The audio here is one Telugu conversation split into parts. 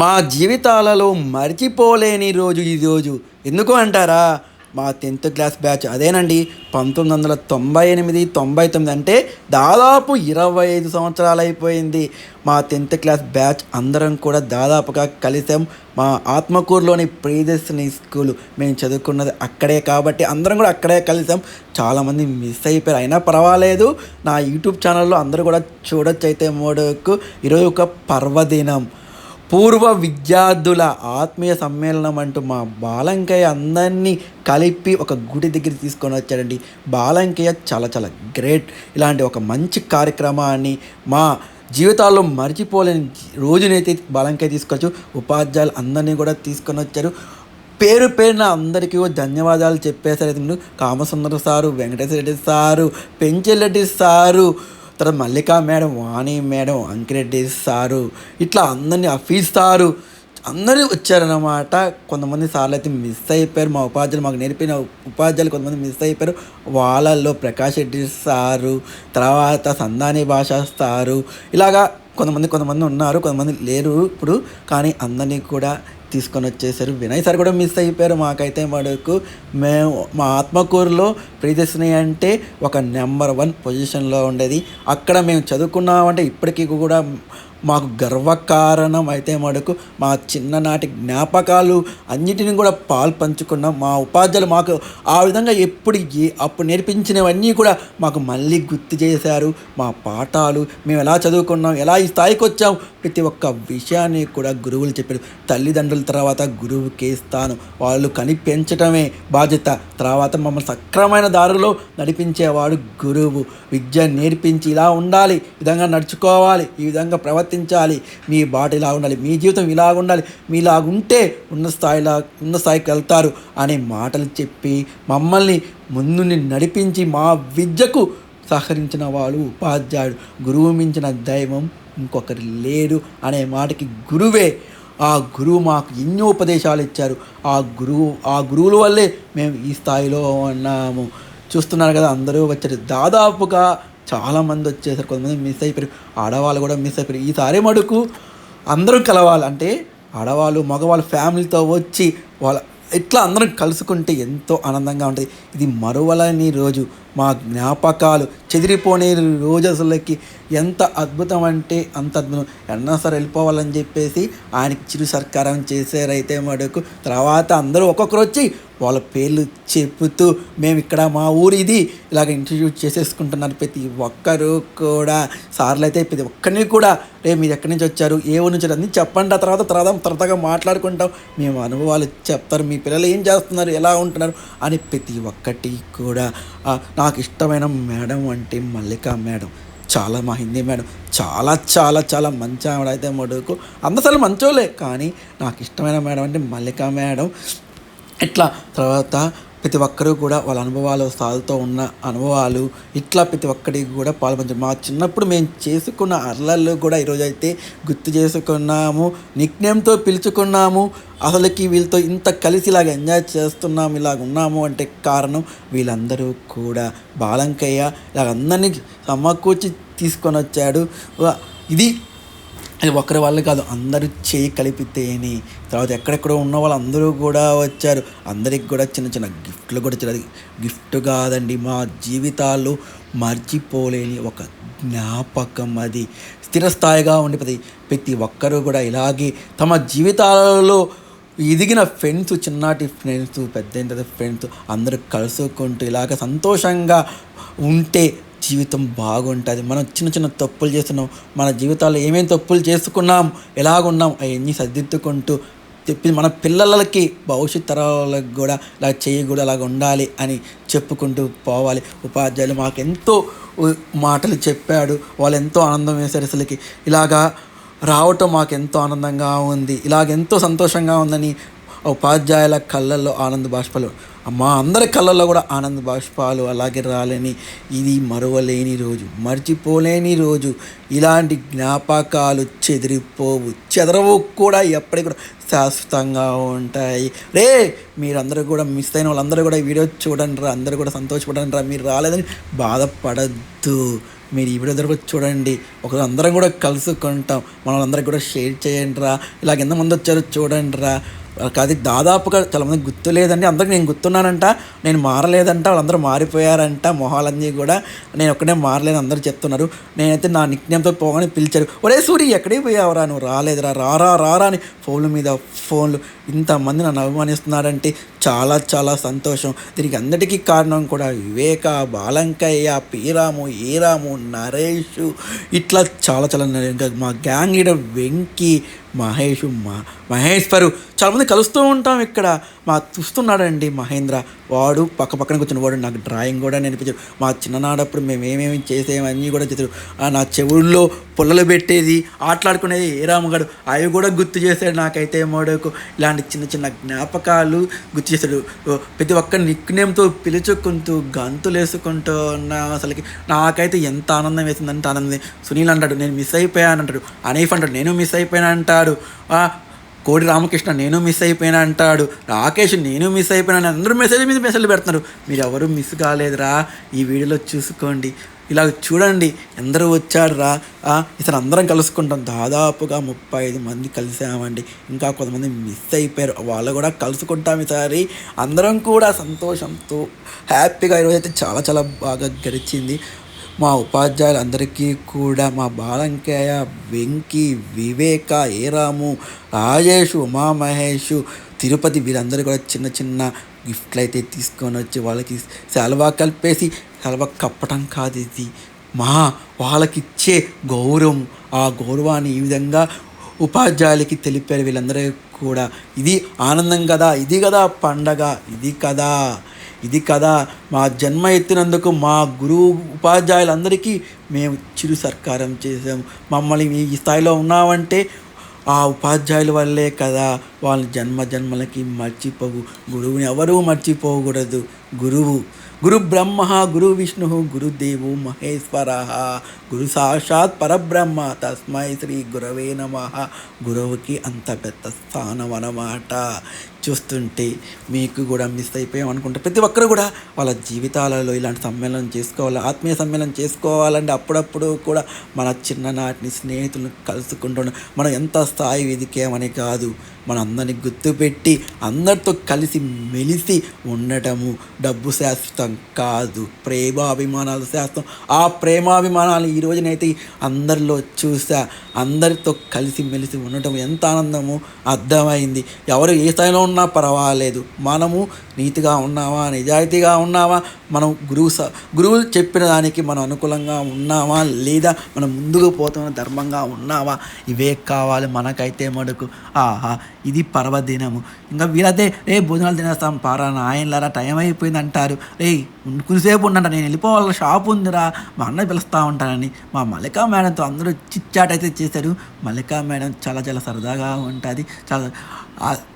మా జీవితాలలో మర్చిపోలేని రోజు ఈరోజు ఎందుకు అంటారా? మా టెన్త్ క్లాస్ బ్యాచ్ అదేనండి పంతొమ్మిది వందల తొంభై ఎనిమిది తొంభై తొమ్మిది అంటే దాదాపు ఇరవై ఐదు సంవత్సరాలు అయిపోయింది మా టెన్త్ క్లాస్ బ్యాచ్ అందరం కూడా దాదాపుగా కలిసాం. మా ఆత్మకూరులోని ప్రియదర్శిని స్కూల్ మేము చదువుకున్నది అక్కడే కాబట్టి అందరం కూడా అక్కడే కలిసాం. చాలామంది మిస్ అయిపోయారు. అయినా పర్వాలేదు నా యూట్యూబ్ ఛానల్లో అందరూ కూడా చూడొచ్చు అయితే మోడకు. ఈరోజు ఒక పర్వదినం. పూర్వ విద్యార్థుల ఆత్మీయ సమ్మేళనం అంటూ మా బాలంకయ్య అందరినీ కలిపి ఒక గుడి దగ్గర తీసుకొని వచ్చాడండి. బాలంకయ్య చాలా చాలా గ్రేట్ ఇలాంటి ఒక మంచి కార్యక్రమాన్ని మా జీవితాల్లో మర్చిపోలేని రోజునైతే బాలంకయ్య తీసుకొచ్చు ఉపాధ్యాయులు అందరినీ కూడా తీసుకొని వచ్చారు. పేరు పేరున అందరికీ ధన్యవాదాలు చెప్పేశారు Kamasundara sir Venkateswara Reddy sir Penchereddy sir తర్వాత Mallika madam Vani madam Ankireddy sir ఇట్లా అందరినీ అఫీస్ సారు అందరూ వచ్చారన్నమాట. కొంతమంది సార్లు అయితే మిస్ అయిపోయారు. మా ఉపాధ్యాయులు మాకు నేర్పిన ఉపాధ్యాయులు కొంతమంది మిస్ అయిపోయారు. వాళ్ళల్లో ప్రకాష్ రెడ్డి సారు తర్వాత సందాని భాష సారు. ఇలాగా కొంతమంది కొంతమంది ఉన్నారు. కొంతమంది లేరు ఇప్పుడు. కానీ అందరినీ కూడా తీసుకొని వచ్చేసారు. వినయ్ సార్ కూడా మిస్ అయిపోయారు. మాకైతే మడుకు మేము మా ఆత్మకూరులో ప్రియదర్శిని అంటే ఒక నెంబర్ వన్ పొజిషన్లో ఉండేది. అక్కడ మేము చదువుకున్నామంటే ఇప్పటికీ కూడా మాకు గర్వకారణం అయితే మటుకు మా చిన్ననాటి జ్ఞాపకాలు అన్నిటిని కూడా పాలు పంచుకున్నాం. మా ఉపాధ్యాయులు మాకు ఆ విధంగా ఎప్పుడు ఏ అప్పుడు నేర్పించినవన్నీ కూడా మాకు మళ్ళీ గుర్తు చేశారు. మా పాఠాలు మేము ఎలా చదువుకున్నాం ఎలా ఈ స్థాయికి వచ్చాం ప్రతి ఒక్క విషయాన్ని కూడా గురువులు చెప్పారు. తల్లిదండ్రుల తర్వాత గురువు ఇస్తాను వాళ్ళు కనిపించటమే బాధ్యత. తర్వాత మమ్మల్ని సక్రమైన దారిలో నడిపించేవాడు గురువు. విద్య నేర్పించి ఇలా ఉండాలి ఈ విధంగా నడుచుకోవాలి ఈ విధంగా ప్రవర్తించాలి. మీ బాట ఇలా ఉండాలి. మీ జీవితం ఇలా ఉండాలి. మీలాగుంటే ఉన్న స్థాయిలా ఉన్న స్థాయికి వెళ్తారు అనే మాటలు చెప్పి మమ్మల్ని ముందు నడిపించి మా విద్యకు సహకరించిన వాళ్ళు ఉపాధ్యాయుడు. గురువు మించిన దైవం ఇంకొకరు లేడు అనే మాటకి గురువే. ఆ గురువు మాకు ఎన్నో ఉపదేశాలు ఇచ్చారు. ఆ గురువు ఆ గురువుల వల్లే మేము ఈ స్థాయిలో ఉన్నాము. చూస్తున్నారు కదా అందరూ వచ్చారు. దాదాపుగా చాలామంది వచ్చేసారు కొంతమంది మిస్ అయిపోయారు. ఆడవాళ్ళు కూడా మిస్ అయిపోయారు. ఈసారి మడుకు అందరూ కలవాలి. అంటే ఆడవాళ్ళు మగవాళ్ళు ఫ్యామిలీతో వచ్చి వాళ్ళ ఇట్లా అందరం కలుసుకుంటే ఎంతో ఆనందంగా ఉంటుంది. ఇది మరువలని రోజు. మా జ్ఞాపకాలు చెదిరిపోనే రోజులకి ఎంత అద్భుతం అంటే అంత అద్భుతం. ఎన్నా సార్ వెళ్ళిపోవాలని చెప్పేసి ఆయనకి చిరు సత్కారం చేశారైతే మడుకు తర్వాత అందరూ ఒక్కొక్కరు వచ్చి వాళ్ళ పేర్లు చెప్తూ మేము ఇక్కడ మా ఊరు ఇది ఇలాగ ఇంట్రడ్యూస్ చేసేసుకుంటున్నారు ప్రతి ఒక్కరు కూడా. సార్లు అయితే ప్రతి ఒక్కరిని కూడా రే మీరు ఎక్కడి నుంచి వచ్చారు? ఏ ఊరు నుంచి అన్నీ చెప్పండి. ఆ తర్వాత తర్వాత త్వరగా మాట్లాడుకుంటాం. మేము అనుభవాలు చెప్తారు. మీ పిల్లలు ఏం చేస్తున్నారు? ఎలా ఉంటున్నారు? అని ప్రతి ఒక్కటి కూడా. నాకు ఇష్టమైన మేడం అంటే మల్లిక మేడం. చాలా మా హిందీ మేడం. చాలా చాలా చాలా మంచి ఆవిడ అయితే మడుకు. అందసలు మంచోలే కానీ నాకు ఇష్టమైన మేడం అంటే మల్లిక మేడం. ఇట్లా తర్వాత ప్రతి ఒక్కరూ కూడా వాళ్ళ అనుభవాలు సాగుతూ ఉన్న అనుభవాలు ఇట్లా ప్రతి ఒక్కరికి కూడా పాల్పంచారు. మా చిన్నప్పుడు మేము చేసుకున్న అర్లల్లో కూడా ఈరోజు అయితే గుర్తు చేసుకున్నాము నిక్నేమ్తో పిలుచుకున్నాము. అసలుకి వీళ్ళతో ఇంత కలిసి ఇలాగ ఎంజాయ్ చేస్తున్నాము ఇలాగ ఉన్నాము అంటే కారణం వీళ్ళందరూ కూడా బాలంకయ్య. ఇలాగ అందరినీ సమకూర్చి తీసుకొని వచ్చాడు. ఇది అది ఒక్కరి వల్ల కాదు అందరూ చేయి కలిపితేని. తర్వాత ఎక్కడెక్కడో ఉన్న వాళ్ళందరూ కూడా వచ్చారు. అందరికి కూడా చిన్న చిన్న గిఫ్ట్లు కూడా ఇచ్చారు. గిఫ్ట్ కాదండి మా జీవితాలు మర్చిపోలేని ఒక జ్ఞాపకం అది. స్థిరస్థాయిగా ఉండిపోతుంది ప్రతి ఒక్కరూ కూడా ఇలాగే తమ జీవితాలలో ఎదిగిన ఫ్రెండ్స్ చిన్నటి ఫ్రెండ్స్ పెద్ద ఫ్రెండ్స్ అందరూ కలుసుకుంటూ ఇలాగ సంతోషంగా ఉంటే జీవితం బాగుంటుంది. మనం చిన్న చిన్న తప్పులు చేస్తున్నాం. మన జీవితాల్లో ఏమేమి తప్పులు చేసుకున్నాం ఎలాగున్నాం అవన్నీ సర్దిద్దుకుంటూ చెప్పి మన పిల్లలకి భవిష్యత్ తరాలకు కూడా ఇలా చేయకూడదు అలాగ ఉండాలి అని చెప్పుకుంటూ పోవాలి. ఉపాధ్యాయులు మాకు ఎంతో మాటలు చెప్పాడు. వాళ్ళు ఎంతో ఆనందం వేశారు అసలుకి. ఇలాగా రావటం మాకు ఎంతో ఆనందంగా ఉంది. ఇలాగెంతో సంతోషంగా ఉందని ఉపాధ్యాయుల కళ్ళల్లో ఆనంద బాష్పలు మా అందరి కళ్ళల్లో కూడా ఆనంద బాష్పాలు అలాగే రాలని ఇది మరువలేని రోజు మర్చిపోలేని రోజు. ఇలాంటి జ్ఞాపకాలు చెదిరిపోవు చెదరవు కూడా ఎప్పటికి కూడా శాశ్వతంగా ఉంటాయి. రే మీరందరూ కూడా మిస్ అయిన వాళ్ళందరూ కూడా ఈ వీడియో చూడండి రా అందరూ కూడా సంతోషపడండి రా మీరు రాలేదని బాధపడద్దు. మీరు ఈ వీడియో దగ్గర చూడండి ఒకరు అందరం కూడా కలుసుకుంటాం మనం అందరం కూడా షేర్ చేయండి రా ఇలాగ ఎంతమంది వచ్చారో చూడండి రా. అది దాదాపుగా చాలామంది గుర్తు లేదండి అందరికి నేను గుర్తున్నానంట నేను మారలేదంట వాళ్ళందరూ మారిపోయారంట మొహాలన్నీ కూడా నేను ఒక్కడే మారలేదు అందరూ చెప్తున్నారు. నేనైతే నా నిక్నేమ్తో పోగానే పిలిచారు ఒరే సూరి ఎక్కడికి పోయావురా? నువ్వు రాలేదురా రారా రారా అని ఫోన్ల మీద ఫోన్లు ఇంతమంది నన్ను అభిమానిస్తున్నారంటే చాలా చాలా సంతోషం. దీనికి అందరికీ కారణం కూడా వివేక బాలంకయ్య పీరాము ఈరాము నరేష్. ఇట్లా చాలా చాలా ఇంకా మా గ్యాంగ్ లీడర్ వెంకీ మహేష్ మా మహేశ్వరు. చాలామంది కలుస్తూ ఉంటాం ఇక్కడ. మా చూస్తున్నాడండి మహేంద్ర. వాడు పక్క పక్కన కూర్చుని వాడు నాకు డ్రాయింగ్ కూడా నేర్పించాడు. మా చిన్ననాడప్పుడు మేము ఏమేమి చేసేవన్నీ కూడా చేశాడు. ఆ నా చెవుల్లో పుల్లలు పెట్టేది ఆటలాడుకునేది ఏ రామగాడు? అవి కూడా గుర్తు చేశాడు నాకైతే మోడకు. ఇలాంటి చిన్న చిన్న జ్ఞాపకాలు గుర్తు చేశాడు. ప్రతి ఒక్క నిక్నేమ్తో పిలుచుకుంటూ గంతులు వేసుకుంటూ ఉన్న అసలుకి నాకైతే ఎంత ఆనందం వేసిందంటే ఆనందం సునీల్ అంటాడు నేను మిస్ అయిపోయాను అంటాడు అనీఫ్ అంటాడు నేను మిస్ అయిపోయాను అంటాడు కోడి రామకృష్ణ నేను మిస్ అయిపోయినా అంటాడు. రాకేష్ నేను మిస్ అయిపోయినా అందరూ మెసేజ్ మీద మెసేజ్లు పెడుతున్నారు. మీరు ఎవరు మిస్ కాలేదురా? ఈ వీడియోలో చూసుకోండి. ఇలా చూడండి. ఎందరూ వచ్చాడురా ఇతను అందరం కలుసుకుంటాం. దాదాపుగా ముప్పై ఐదు మంది కలిసామండి. ఇంకా కొంతమంది మిస్ అయిపోయారు. వాళ్ళు కూడా కలుసుకుంటాం ఈసారి. అందరం కూడా సంతోషంతో హ్యాపీగా ఈరోజైతే చాలా చాలా బాగా గడిచింది. మా ఉపాధ్యాయులందరికీ కూడా మా బాలంకయ్య వెంకీ వివేక ఏరాము రాజేష్ ఉమామహేష్ తిరుపతి వీరందరూ కూడా చిన్న చిన్న గిఫ్ట్లు అయితే తీసుకొని వచ్చి వాళ్ళకి సెలవా కలిపేసి సెలవా కప్పటం కాదు ఇది. మా వాళ్ళకి ఇచ్చే గౌరవం ఆ గౌరవాన్ని ఈ విధంగా ఉపాధ్యాయులకి తెలిపారు వీళ్ళందరూ కూడా. ఇది ఆనందం కదా ఇది కదా పండగ ఇది కదా. ఇది కదా మా జన్మ ఎత్తినందుకు మా గురువు ఉపాధ్యాయులందరికీ మేము చిరు సత్కారం చేసాము మమ్మల్ని ఈ స్థాయిలో ఉన్నామంటే ఆ ఉపాధ్యాయుల వల్లే కదా వాళ్ళ జన్మ జన్మలకి మర్చిపోవు. గురువుని ఎవరూ మర్చిపోకూడదు. గురువు గురు బ్రహ్మ గురు విష్ణు గురుదేవు మహేశ్వర గురు సాక్షాత్ పరబ్రహ్మ తస్మై శ్రీ గురవే నమ. గురువుకి అంత పెద్ద స్థానం అన్నమాట. చూస్తుంటే మీకు కూడా మిస్ అయిపోయాం అనుకుంటే. ప్రతి ఒక్కరు కూడా వాళ్ళ జీవితాలలో ఇలాంటి సమ్మేళనం చేసుకోవాలి ఆత్మీయ సమ్మేళనం చేసుకోవాలంటే అప్పుడప్పుడు కూడా మన చిన్ననాటిని స్నేహితులను కలుసుకుంటున్నాం మనం ఎంత స్థాయి ఎదికామని కాదు మన అందరినీ గుర్తుపెట్టి అందరితో కలిసి మెలిసి ఉండటము డబ్బు శాశ్వతం కాదు ప్రేమాభిమానాలు శాస్త్రం ఆ ప్రేమాభిమానాలు ఈ రోజునైతే అందరిలో చూసా అందరితో కలిసి మెలిసి ఉండటం ఎంత ఆనందమో అర్థమైంది. ఎవరు ఏ స్థాయిలో ఉన్న పర్వాలేదు. మనము నీతిగా ఉన్నావా నిజాయితీగా ఉన్నావా మనం గురువు స గురువులు చెప్పిన దానికి మనం అనుకూలంగా ఉన్నావా లేదా మనం ముందుకు పోతున్న ధర్మంగా ఉన్నావా ఇవే కావాలి మనకైతే మడుకు ఆహా ఇది పర్వదినము. ఇంకా వీలైతే రే భోజనాలు తినేస్తాం పారా నాయనలారా టైం అయిపోయింది అంటారు. రే కొంచెంసేపు ఉండంట నేను వెళ్ళిపోవాలి షాప్ ఉందిరా మా అన్న పిలుస్తూ ఉంటానని. మా మల్లికా మేడంతో అందరూ చిచ్చాట్ అయితే చేశారు. మల్లికా మేడం చాలా చాలా సరదాగా ఉంటుంది. చాలా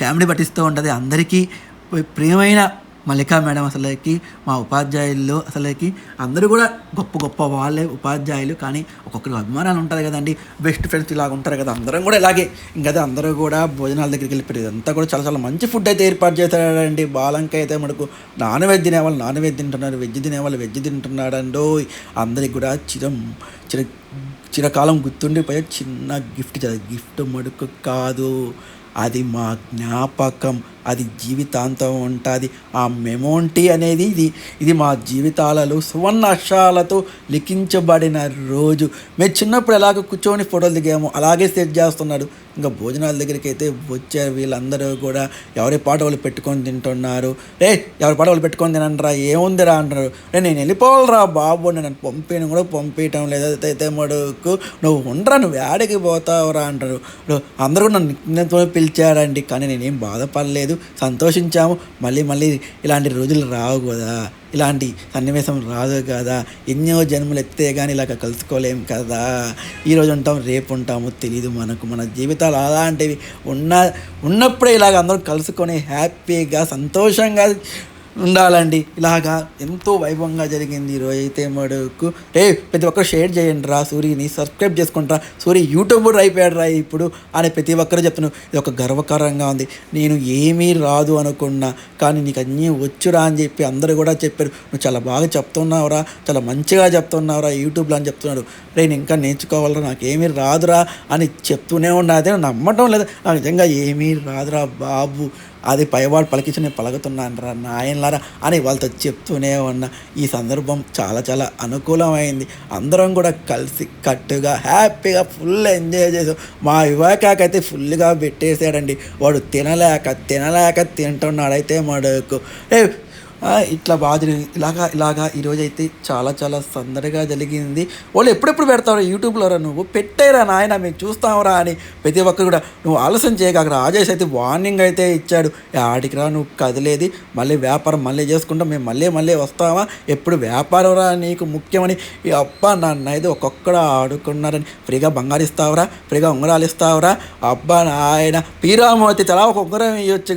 కామెడీ పట్టిస్తూ ఉంటుంది. అందరికీ ప్రియమైన మల్లికా మేడం అసలుకి మా ఉపాధ్యాయుల్లో అసలుకి అందరూ కూడా గొప్ప గొప్ప వాళ్ళే ఉపాధ్యాయులు. కానీ ఒక్కొక్కరు అభిమానాలు ఉంటుంది కదండి. బెస్ట్ ఫ్రెండ్స్ ఇలాగ ఉంటారు కదా. అందరం కూడా ఇలాగే. ఇంకా అందరూ కూడా భోజనాల దగ్గరికి వెళ్ళిపోయారు ఇదంతా కూడా చాలా చాలా మంచి ఫుడ్ అయితే ఏర్పాటు చేశాడండి. బాలంక అయితే మనకు నాన్ వెజ్ తినేవాళ్ళు నాన్ వెజ్ తింటున్నారు. వెజ్ తినేవాళ్ళు వెజ్ తింటున్నాడండో అందరికి కూడా చిరం చిర చిరకాలం గుర్తుండిపోయే చిన్న గిఫ్ట్ గిఫ్ట్ మడుకు కాదు. అది మా జ్ఞాపకం అది జీవితాంతం ఉంటుంది. ఆ మెమోంటీ అనేది ఇది ఇది మా జీవితాలలో సువర్ణ అక్షరాలతో లిఖించబడిన రోజు. మేము చిన్నప్పుడు ఎలాగ కూర్చొని ఫోటోలు దిగాము అలాగే సెట్ చేస్తున్నాడు. ఇంకా భోజనాల దగ్గరికి అయితే వచ్చారు వీళ్ళందరూ కూడా ఎవరి పాట వాళ్ళు పెట్టుకొని తింటున్నారు. రే ఎవరి పాట వాళ్ళు పెట్టుకొని తినంటారా ఏముందిరా అంటున్నారు. రే నేను వెళ్ళిపోవాలిరా బాబు నేను పంపిన కూడా పంపించడం లేదైతే మడుకు నువ్వు ఉండరా నువ్వు ఏడకి పోతావురా అంటారు. అందరూ నన్ను నిన్నతో పిలిచారండి కానీ నేనేం బాధపడలేదు. సంతోషించాము. మళ్ళీ మళ్ళీ ఇలాంటి రోజులు రావు కదా. ఇలాంటి సన్నివేశం రాదు కదా. ఎన్నో జన్మలు ఎత్తే కానీ ఇలాగ కలుసుకోలేం కదా. ఈరోజు ఉంటాం రేపు ఉంటాము తెలియదు మనకు. మన జీవితాలు అలాంటివి ఉన్న ఉన్నప్పుడే ఇలాగ అందరూ కలుసుకొని హ్యాపీగా సంతోషంగా ఉండాలండి. ఇలాగా ఎంతో వైభవంగా జరిగింది ఈరోజు అయితే మడుకు రే ప్రతి ఒక్కరు షేర్ చేయండి రా సూర్యని సబ్స్క్రైబ్ చేసుకుంటారా సూర్య యూట్యూబర్ అయిపోయాడు రా ఇప్పుడు అని ప్రతి ఒక్కరు చెప్తున్నాను ఇది ఒక గర్వకారంగా ఉంది. నేను ఏమీ రాదు అనుకున్నా కానీ నీకు అన్నీ వచ్చురా అని చెప్పి అందరూ కూడా చెప్పారు. నువ్వు చాలా బాగా చెప్తున్నావురా చాలా మంచిగా చెప్తున్నావురా యూట్యూబ్లో అని చెప్తున్నాడు. రే నేను ఇంకా నేర్చుకోవాలరా నాకు ఏమీ రాదురా అని చెప్తూనే ఉన్నా. అదే నమ్మటం లేదు. నాకు నిజంగా ఏమీ రాదురా బాబు. అది పైవాడు పలికించి నేను పలుకుతున్నాను రా నాయనలారా అని వాళ్ళతో చెప్తూనే ఉన్నా. ఈ సందర్భం చాలా చాలా అనుకూలమైంది. అందరం కూడా కలిసి కట్టుగా హ్యాపీగా ఫుల్ ఎంజాయ్ చేసాం. మా యువకాకైతే ఫుల్గా పెట్టేసాడండి వాడు తినలేక తినలేక తింటున్నాడైతే మడుకు. ఏ ఇట్లా బాగా జరిగింది ఇలాగా ఇలాగా ఈరోజు అయితే చాలా చాలా సందడిగా జరిగింది. వాళ్ళు ఎప్పుడెప్పుడు పెడతావు యూట్యూబ్లో రా నువ్వు? పెట్టేరా నాయన మేము చూస్తావురా అని. ప్రతి ఒక్కరు కూడా నువ్వు ఆలస్యం చేయక అక్కడ రాజేష్ అయితే వార్నింగ్ అయితే ఇచ్చాడు. ఆడికి రా నువ్వు కదిలేది. మళ్ళీ వ్యాపారం మళ్ళీ చేసుకుంటాం. మేము మళ్ళీ మళ్ళీ వస్తావా ఎప్పుడు వ్యాపారం రా నీకు ముఖ్యమని. ఈ అబ్బా నన్ను అయితే ఒక్కొక్కడు ఆడుకున్నారని. ఫ్రీగా బంగారు ఇస్తావురా ఫ్రీగా ఉంగరాలు ఇస్తావురా. అబ్బా నాయన పీరాము అయితే చాలా ఒక ఉంగరం ఇవ్వచ్చు